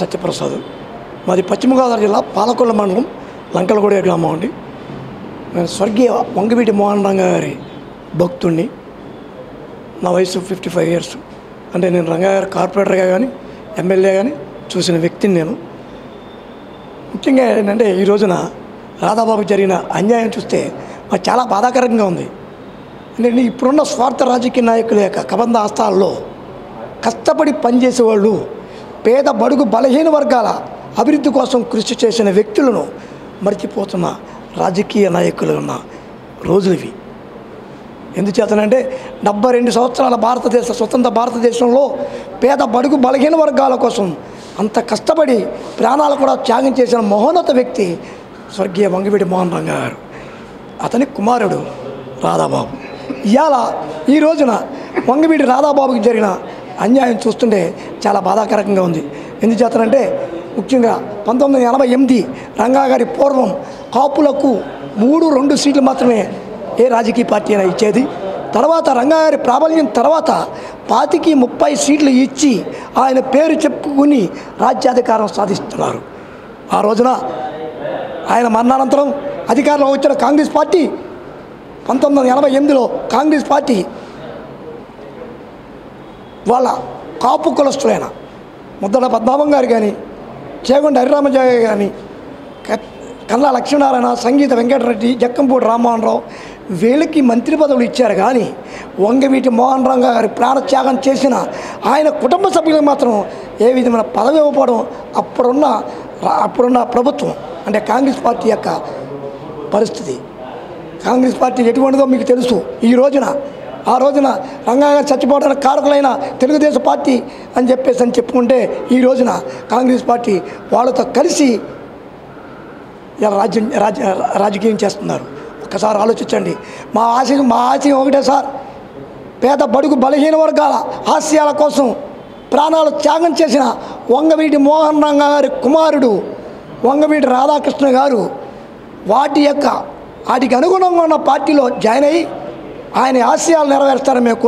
సత్యప్రసాద్. మాది పశ్చిమ గోదావరి జిల్లా పాలకొల్ల మండలం లంకలగూడ గ్రామం అండి. నేను స్వర్గీయ వంగవీటి మోహన్ రంగ గారి భక్తుణ్ణి. నా వయసు ఫిఫ్టీ ఫైవ్ ఇయర్స్. అంటే నేను రంగయ్య కార్పొరేటర్గా కానీ ఎమ్మెల్యే కానీ చూసిన వ్యక్తిని నేను. ముఖ్యంగా ఏంటంటే ఈ రోజున రాధాబాబు జరిగిన అన్యాయం చూస్తే మాకు చాలా బాధాకరంగా ఉంది. ఎందుకంటే ఇప్పుడున్న స్వార్థ రాజకీయ నాయకుల యొక్క కబంధ ఆస్థాల్లో కష్టపడి పనిచేసేవాళ్ళు పేద బడుగు బలహీన వర్గాల అభివృద్ధి కోసం కృషి చేసిన వ్యక్తులను మర్చిపోతున్న రాజకీయ నాయకులు ఉన్న రోజులవి ఎందుచేతనంటే డెబ్బై రెండు సంవత్సరాల భారతదేశ స్వతంత్ర భారతదేశంలో పేద బడుగు బలహీన వర్గాల కోసం అంత కష్టపడి ప్రాణాలు కూడా త్యాగం చేసిన మహోన్నత వ్యక్తి స్వర్గీయ వంగవీడి మోహన్ రంగ గారు. అతని కుమారుడు రాధాబాబు. ఇవాళ ఈ రోజున వంగవీడి రాధాబాబుకి జరిగిన అన్యాయం చూస్తుంటే చాలా బాధాకరంగా ఉంది. ఎందుచేతనంటే ముఖ్యంగా పంతొమ్మిది వందల ఎనభై ఎనిమిది రంగా గారి పూర్వం కాపులకు మూడు రెండు సీట్లు మాత్రమే ఏ రాజకీయ పార్టీ అయినా ఇచ్చేది. తర్వాత రంగాగారి ప్రాబల్యం తర్వాత పాతికి ముప్పై సీట్లు ఇచ్చి ఆయన పేరు చెప్పుకుని రాజ్యాధికారం సాధిస్తున్నారు. ఆ రోజున ఆయన మరణానంతరం అధికారంలో వచ్చిన కాంగ్రెస్ పార్టీ పంతొమ్మిది వందల ఎనభై ఎనిమిదిలో కాంగ్రెస్ పార్టీ వాళ్ళ కాపు కులస్తులైన ముద్దల పద్మాభం గారు కానీ చేగొండ హరిరామజాయ కానీ కన్నా లక్ష్మీనారాయణ సంగీత వెంకటరెడ్డి జక్కంపూడి రామ్మోహన్ రావు వీళ్ళకి మంత్రి పదవులు ఇచ్చారు కానీ వంగవీటి మోహన్ రంగ గారి ప్రాణత్యాగం చేసిన ఆయన కుటుంబ సభ్యులకు మాత్రం ఏ విధమైన పదవి ఇవ్వకపోవడం అప్పుడున్న అప్పుడున్న ప్రభుత్వం అంటే కాంగ్రెస్ పార్టీ యొక్క పరిస్థితి. కాంగ్రెస్ పార్టీ ఎటువంటిదో మీకు తెలుసు. ఈ రోజున ఆ రోజున రంగాగా చచ్చిపోవడానికి కారకులైన తెలుగుదేశం పార్టీ అని చెప్పేసి అని చెప్పుకుంటే ఈ రోజున కాంగ్రెస్ పార్టీ వాళ్ళతో కలిసి ఇలా రాజ్యం రాజ రాజకీయం చేస్తున్నారు. ఒక్కసారి ఆలోచించండి. మా ఆశయం మా ఆశయం ఒకటే సార్. పేద బడుగు బలహీన వర్గాల ఆశయాల కోసం ప్రాణాలు త్యాగం చేసిన వంగవీటి మోహన్ రంగ గారి కుమారుడు వంగవీటి రాధాకృష్ణ గారు వాటి యొక్క వాటికి అనుగుణంగా ఉన్న పార్టీలో జాయిన్ అయ్యి ఆయన ఆశయాలు నెరవేరుస్తారని మేము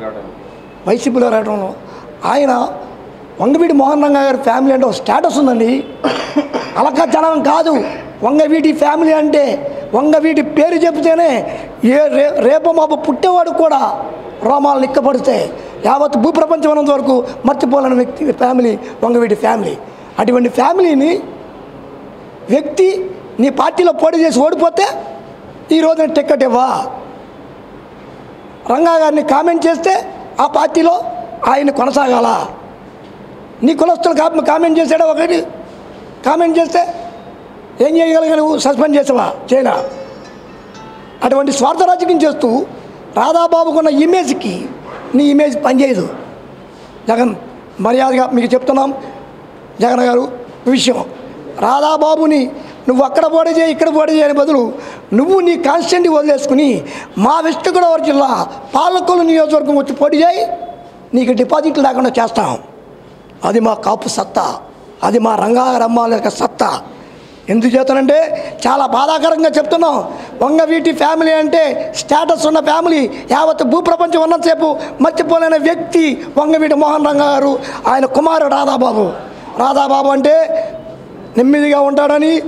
రావడానికి వైసీపీలో రావడంలో ఆయన వంగవీటి మోహన్ రంగ గారి ఫ్యామిలీ అంటే ఒక స్టేటస్ ఉందండి. అలక జనం కాదు. వంగవీటి ఫ్యామిలీ అంటే వంగవీటి పేరు చెబితేనే ఏ రే రేపు మాపు పుట్టేవాడు కూడా రోమాలు నిక్కపడితే యావత్ భూప్రపంచం ఉన్నంత వరకు మర్చిపోలేని వ్యక్తి ఫ్యామిలీ వంగవీటి ఫ్యామిలీ. అటువంటి ఫ్యామిలీని వ్యక్తి నీ పార్టీలో పోటీ చేసి ఓడిపోతే ఈ రోజున టికెట్ ఇవ్వా రంగా గారిని కామెంట్ చేస్తే ఆ పార్టీలో ఆయన కొనసాగాల? నీ కులస్తులు కా కామెంట్ చేసాడా ఒకటి? కామెంట్ చేస్తే ఏం చేయగలిగా నువ్వు సస్పెండ్ చేసావా? చైనా అటువంటి స్వార్థ రాజకీయం చేస్తూ రాధాబాబుకున్న ఇమేజ్కి నీ ఇమేజ్ పనిచేయదు. జగన్ మర్యాదగా మీకు చెప్తున్నాం జగన్ గారు విషయం. రాధాబాబుని నువ్వు అక్కడ పోటీ చేయి ఇక్కడ పోటీ చేయని బదులు నువ్వు నీ కాన్స్టెంట్ వదిలేసుకుని మా వెస్ట్ గోదావరి జిల్లా పాలకొల్లు నియోజకవర్గం వచ్చి పోటీ చేయి నీకు డిపాజిట్లు లేకుండా చేస్తాం. అది మా కాపు సత్తా అది మా రంగారమ్మాల యొక్క సత్తా. ఎందుకు చేస్తానంటే చాలా బాధాకరంగా చెప్తున్నాం. వంగవీటి ఫ్యామిలీ అంటే స్టేటస్ ఉన్న ఫ్యామిలీ యావత్ భూప్రపంచం ఉన్నంతసేపు మర్చిపోలేని వ్యక్తి వంగవీటి మోహన్ రంగ గారు ఆయన కుమారుడు రాధాబాబు. రాధాబాబు అంటే నెమ్మదిగా ఉంటాడని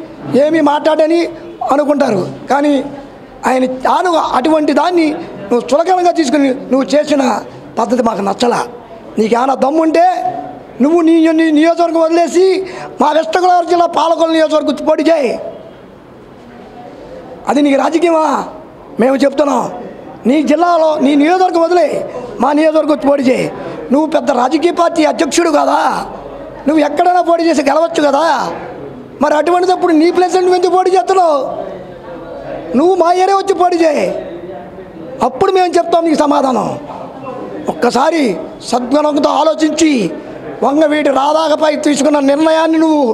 ఏమీ మాట్లాడని అనుకుంటారు. కానీ ఆయన తాను అటువంటి దాన్ని నువ్వు చులకనగా తీసుకుని నువ్వు చేసిన పద్ధతి మాకు నచ్చలా. నీకేమైనా దమ్ముంటే నువ్వు నీ నీ నియోజకవర్గం వదిలేసి మా వెస్ట్ గోదావరి జిల్లా పాలకొల నియోజకవర్గం వచ్చి పోటీ చేయి. అది నీకు రాజకీయమా? మేము చెప్తున్నాం. నీ జిల్లాలో నీ నియోజకవర్గం వదిలే. మా నియోజకవర్గం వచ్చి పోటీ చేయి. నువ్వు పెద్ద రాజకీయ పార్టీ అధ్యక్షుడు కదా. నువ్వు ఎక్కడైనా పోటీ చేసి గెలవచ్చు కదా. మరి అటువంటిదప్పుడు నీ ప్లేస్ నువ్వు ఎందుకు పోటీ చేస్తున్నావు? నువ్వు మా ఏరియా వచ్చి పోటీ చేయి. అప్పుడు మేము చెప్తాం నీకు సమాధానం. ఒక్కసారి సద్గుణంతో ఆలోచించి వంగవీటి రాధాకపై తీసుకున్న నిర్ణయాన్ని నువ్వు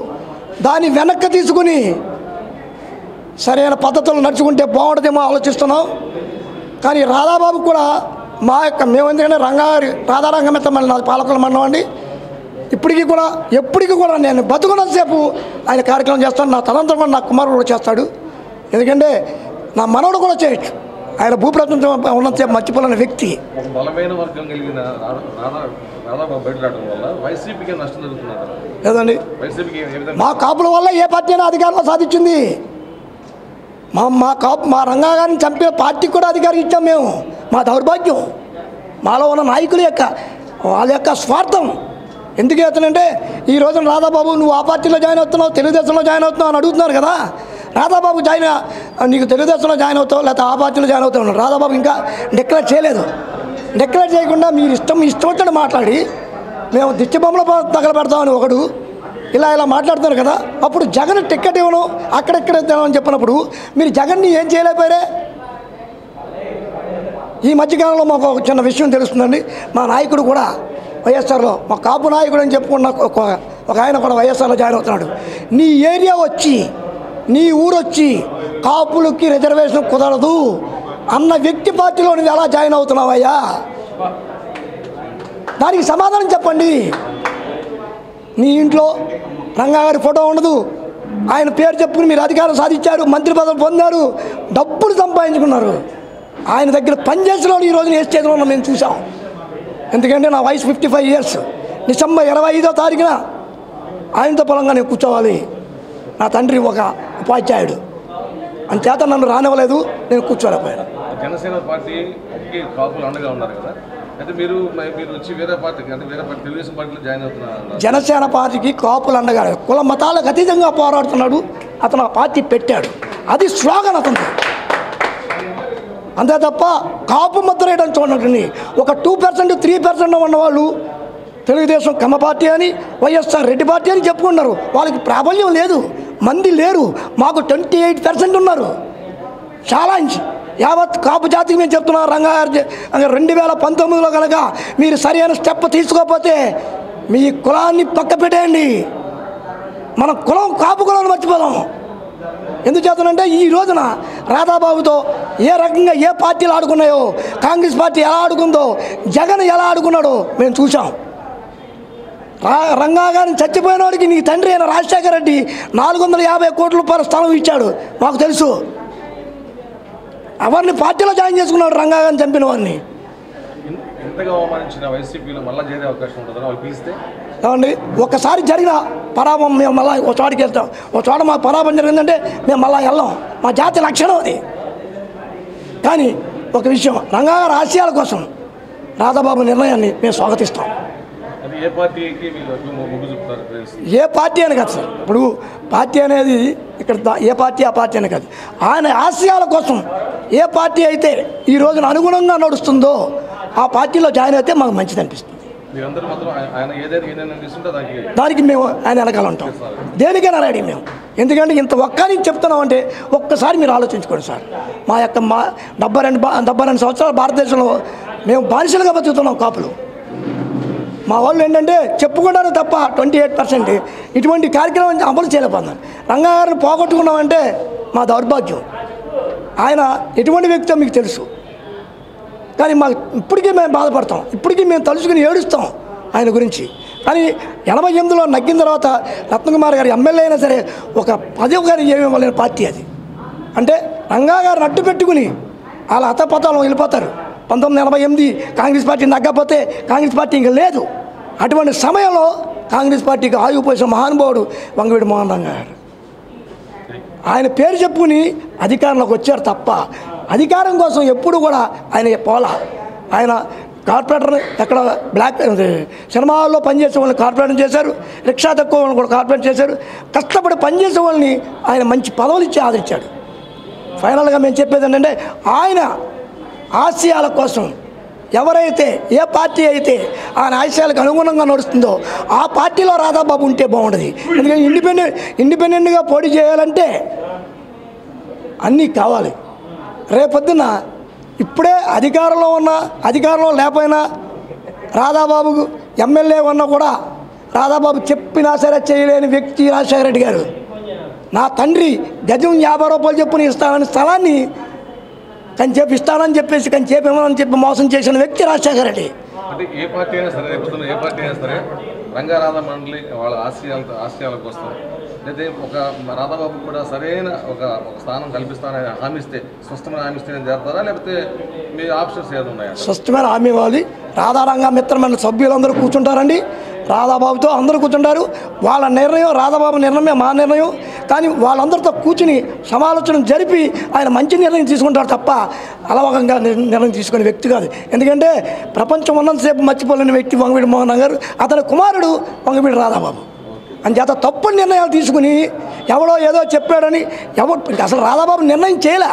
దాన్ని వెనక్కి తీసుకుని సరైన పద్ధతులు నడుచుకుంటే బాగుంటుందేమో ఆలోచిస్తున్నాం కానీ రాధాబాబు కూడా మా యొక్క మేము ఎందుకంటే రంగారి రాధారంగమిత్త మళ్ళీ నాది పాలకుల మండలం అండి. ఇప్పటికీ కూడా ఎప్పటికీ కూడా నేను బతుకున్నంతసేపు ఆయన కార్యక్రమం చేస్తాను నా తనంతరం కూడా నా కుమారుడు కూడా చేస్తాడు. ఎందుకంటే నా మనవడు కూడా చేయొచ్చు. ఆయన భూప్రపంచం ఉన్నంతసేపు మర్చిపోలేని వ్యక్తి. బలమైన వర్గం కలిగిన లేదండి మా కాపుల వల్ల ఏ పార్టీ అయినా అధికారంలో సాధించింది. మా మా కాపు మా రంగా గారిని చంపే పార్టీకి కూడా అధికారం ఇచ్చాం మేము. మా దౌర్భాగ్యం. మాలో ఉన్న నాయకుల యొక్క వాళ్ళ యొక్క స్వార్థం. ఎందుకు అవుతానంటే ఈ రోజున రాధాబాబు నువ్వు ఆ పార్టీలో జాయిన్ అవుతున్నావు తెలుగుదేశంలో జాయిన్ అవుతున్నావు అని అడుగుతున్నారు కదా. రాధాబాబు జాయిన్ నీకు తెలుగుదేశంలో జాయిన్ అవుతావు లేకపోతే ఆ పార్టీలో జాయిన్ అవుతావు రాధాబాబు ఇంకా డిక్లేర్ చేయలేదు. డిక్లేర్ చేయకుండా మీరు ఇష్టం ఇష్టం వచ్చినట్టు మాట్లాడి మేము దిష్టిబొమ్మల తగల పెడతామని ఒకడు ఇలా ఇలా మాట్లాడుతున్నారు కదా. అప్పుడు జగన్ టికెట్ ఇవ్వను అక్కడెక్కడ తినమని చెప్పినప్పుడు మీరు జగన్ని ఏం చేయలేకపోయారే? ఈ మధ్యకాలంలో మాకు ఒక చిన్న విషయం తెలుస్తుందండి. మా నాయకుడు కూడా వైఎస్ఆర్లో మా కాపు నాయకుడు అని చెప్పుకున్న ఒక ఒక ఆయన కూడా వైఎస్ఆర్లో జాయిన్ అవుతున్నాడు. నీ ఏరియా వచ్చి నీ ఊరొచ్చి కాపులకి రిజర్వేషన్ కుదరదు అన్న వ్యక్తి పార్టీలో నువ్వు ఎలా జాయిన్ అవుతున్నావయ్యా? దానికి సమాధానం చెప్పండి. నీ ఇంట్లో రంగాగారి ఫోటో ఉండదు. ఆయన పేరు చెప్పుకుని మీరు అధికారం సాధించారు మంత్రి పదవి పొందారు డబ్బులు సంపాదించుకున్నారు. ఆయన దగ్గర పనిచేసిన వాళ్ళు ఈ రోజున ఏ స్టేజ్లో ఉన్నాం మేము చూసాం ఎందుకంటే నా వయసు ఫిఫ్టీ ఫైవ్ ఇయర్స్ డిసెంబర్ ఇరవై ఐదో తారీఖున ఆయనతో పొలంగా నేను కూర్చోవాలి. నా తండ్రి ఒక ఉపాధ్యాయుడు. అంచేత నన్ను రానివ్వలేదు నేను కూర్చోలేకపోయాను. జనసేన పార్టీకి కాపులు అండగా ఉన్నారు కదా. అయితే మీరు మరి మీరు వచ్చి వేరే పార్టీకి అంటే వేరే పార్టీ తెలుగుదేశం పార్టీలో జాయిన్ అవుతున్నారు. అన్నారు. జనసేన పార్టీకి కాపులు అండగా కుల మతాలకు అతీతంగా పోరాడుతున్నాడు. అతను ఆ పార్టీ పెట్టాడు. అది స్లోగన్ అతను అంతే తప్ప కాపు ముద్ర వేయడం చూడండి. ఒక టూ పర్సెంట్ త్రీ పర్సెంట్ ఉన్నవాళ్ళు తెలుగుదేశం కమ్మ పార్టీ అని వైఎస్ఆర్ రెడ్డి పార్టీ అని చెప్పుకున్నారు వాళ్ళకి ప్రాబల్యం లేదు మంది లేరు మాకు ట్వంటీ ఎయిట్ పర్సెంట్ ఉన్నారు. చాలా ఇంచ్. యావత్ కాపు జాతికి మేము చెప్తున్నాం రంగారెడ్డి రెండు వేల పంతొమ్మిదిలో కనుక మీరు సరైన స్టెప్ తీసుకోకపోతే మీ కులాన్ని పక్క పెట్టేయండి. మన కులం కాపు కులాన్ని మర్చిపోదాం. ఎందుకు చేతనంటే ఈ రోజున రాధాబాబుతో ఏ రకంగా ఏ పార్టీలు ఆడుకున్నాయో కాంగ్రెస్ పార్టీ ఎలా ఆడుకుందో జగన్ ఎలా ఆడుకున్నాడో మేము చూసాం రా రంగా గారిని చచ్చిపోయిన వాడికి నీ తండ్రి అయిన రాజశేఖర రెడ్డి నాలుగు వందల యాభై కోట్ల రూపాయల స్థలం ఇచ్చాడు మాకు తెలుసు. ఎవరిని పార్టీలో జాయిన్ చేసుకున్నాడు రంగా గారిని చంపిన వారిని ఏమండి ఒక్కసారి జరిగిన పరాభం మేము మళ్ళీ ఒక చోటికి వెళ్తాం. ఒక చోట మా పరాభం జరిగిందంటే మేము మళ్ళీ వెళ్ళాం. మా జాతి లక్షణం అది. కానీ ఒక విషయం రంగా గారి ఆశయాల కోసం రాధాబాబు నిర్ణయాన్ని మేము స్వాగతిస్తాం. ఏ పార్టీ అని కాదు సార్. ఇప్పుడు పార్టీ అనేది ఇక్కడ ఏ పార్టీ ఆ పార్టీ అని కాదు. ఆయన ఆశయాల కోసం ఏ పార్టీ అయితే ఈ రోజున అనుగుణంగా నడుస్తుందో ఆ పార్టీలో జాయిన్ అయితే మాకు మంచిది అనిపిస్తుంది. మీరందరూ మాత్రం ఆయన- తీసుకుంటే దానికి దానికి మేము ఆయన వెనకాల ఉంటాం. దేనికైనా రెడీ మేము. ఎందుకంటే ఇంత ఒక్కని చెప్తున్నామంటే ఒక్కసారి మీరు ఆలోచించుకోండి సార్. మా యొక్క మా డెబ్బై రెండు డెబ్బై రెండు సంవత్సరాల భారతదేశంలో మేము బానిసలుగా బతుకుతున్నాం కాపులు. మా వాళ్ళు ఏంటంటే చెప్పుకుంటారు తప్ప ట్వంటీ ఎయిట్ పర్సెంట్ ఇటువంటి కార్యక్రమం అమలు చేయలేకపోతున్నాం రంగా గారిని పోగొట్టుకున్నామంటే మా దౌర్భాగ్యం. ఆయన ఎటువంటి వ్యక్తితో మీకు తెలుసు. కానీ మాకు ఇప్పటికీ మేము బాధపడతాం. ఇప్పటికీ మేము తలుచుకుని ఏడుస్తాం ఆయన గురించి. కానీ ఎనభై ఎనిమిదిలో నగ్గిన తర్వాత రత్నకుమార్ గారు ఎమ్మెల్యే అయినా సరే ఒక పదవి గారు ఏమి ఇవ్వలేని పార్టీ అది. అంటే రంగా గారు నట్టు పెట్టుకుని వాళ్ళ అతపతాలు వెళ్ళిపోతారు. పంతొమ్మిది ఎనభై ఎనిమిది కాంగ్రెస్ పార్టీ నగ్గపోతే కాంగ్రెస్ పార్టీ ఇంకా లేదు. అటువంటి సమయంలో కాంగ్రెస్ పార్టీకి ఆగిపోసిన మహానుభావుడు వంగవీడి మోహన్ రంగా గారు ఆయన పేరు చెప్పుకుని అధికారంలోకి వచ్చారు తప్ప అధికారం కోసం ఎప్పుడు కూడా ఆయన పోలా. ఆయన కార్పొరేటర్ ఎక్కడ బ్లాక్ సినిమాల్లో పనిచేసే వాళ్ళని కార్పొరేటర్ చేశారు. రిక్షా తక్కువ వాళ్ళని కూడా కార్పొరేట్ చేశారు. కష్టపడి పనిచేసే వాళ్ళని ఆయన మంచి పదవులు ఇచ్చి ఆదరించాడు. ఫైనల్గా మేము చెప్పేది ఏంటంటే ఆయన ఆశయాల కోసం ఎవరైతే ఏ పార్టీ అయితే ఆయన ఆశయాలకు అనుగుణంగా నడుస్తుందో ఆ పార్టీలో రాధాబాబు ఉంటే బాగుంటుంది ఎందుకంటే ఇండిపెండెంట్ ఇండిపెండెంట్గా పోటీ చేయాలంటే అన్నీ కావాలి. రేపొద్దున ఇప్పుడే అధికారంలో ఉన్న అధికారంలో లేకపోయినా రాధాబాబుకు ఎమ్మెల్యే ఉన్నా కూడా రాధాబాబు చెప్పినా సరే చేయలేని వ్యక్తి రాజశేఖర రెడ్డి గారు. నా తండ్రి గజం యాభై రూపాయలు చెప్పుని ఇస్తానని స్థలాన్ని కంచేపు ఇస్తానని చెప్పేసి కానీ ఇవ్వనని చెప్పి మోసం చేసిన వ్యక్తి రాజశేఖర రెడ్డి. ఏ పార్టీ అయినా సరే ఏ పార్టీ అయినా సరే రంగారాధ మండలి వాళ్ళ ఆశయాల ఆశయాలకు వస్తారు అయితే ఒక రాధాబాబు కూడా సరైన ఒక ఒక స్థానం కల్పిస్తానని హామీస్తే స్పష్టమైన హామీస్తే చేస్తారా? లేకపోతే మీ ఆప్షన్స్ ఏమైనా ఉన్నాయా? స్పష్టమైన హామీ ఇవ్వాలి. రాధారంగ మిత్రమైన సభ్యులందరూ కూర్చుంటారండి. రాధాబాబుతో అందరూ కూర్చుంటారు. వాళ్ళ నిర్ణయం రాధాబాబు నిర్ణయమే మా నిర్ణయం. కానీ వాళ్ళందరితో కూర్చుని సమాలోచన జరిపి ఆయన మంచి నిర్ణయం తీసుకుంటారు తప్ప అలవకంగా నిర్ణయం తీసుకునే వ్యక్తి కాదు. ఎందుకంటే ప్రపంచం ఉన్నంతసేపు మర్చిపోలేని వ్యక్తి వంగవీడి మోహన్ గారు అతని కుమారుడు వంగవీడి రాధాబాబు. అంచేత తప్పుడు నిర్ణయాలు తీసుకుని ఎవడో ఏదో చెప్పాడని ఎవరు అసలు రాధాబాబు నిర్ణయం చేయలే.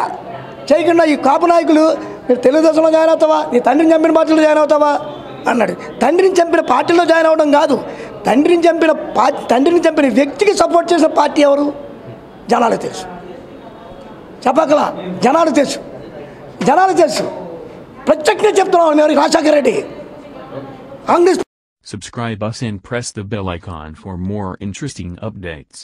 చేయకుండా ఈ కాపు నాయకులు మీరు తెలుగుదేశంలో జాయిన్ అవుతావా? నీ తండ్రిని చంపిన పార్టీలో జాయిన్ అవుతావా? అన్నాడు. తండ్రిని చంపిన పార్టీలో జాయిన్ అవ్వడం కాదు. తండ్రిని చంపిన పా తండ్రిని చంపిన వ్యక్తికి సపోర్ట్ చేసిన పార్టీ ఎవరు? జనాలకు తెలుసు. చెప్పకలా జనాలు తెలుసు. జనాలు తెలుసు. ప్రత్యేకంగా చెప్తున్నాను నేను Rajasekhara Reddy. Congress Subscribe us and press the bell icon for more interesting updates.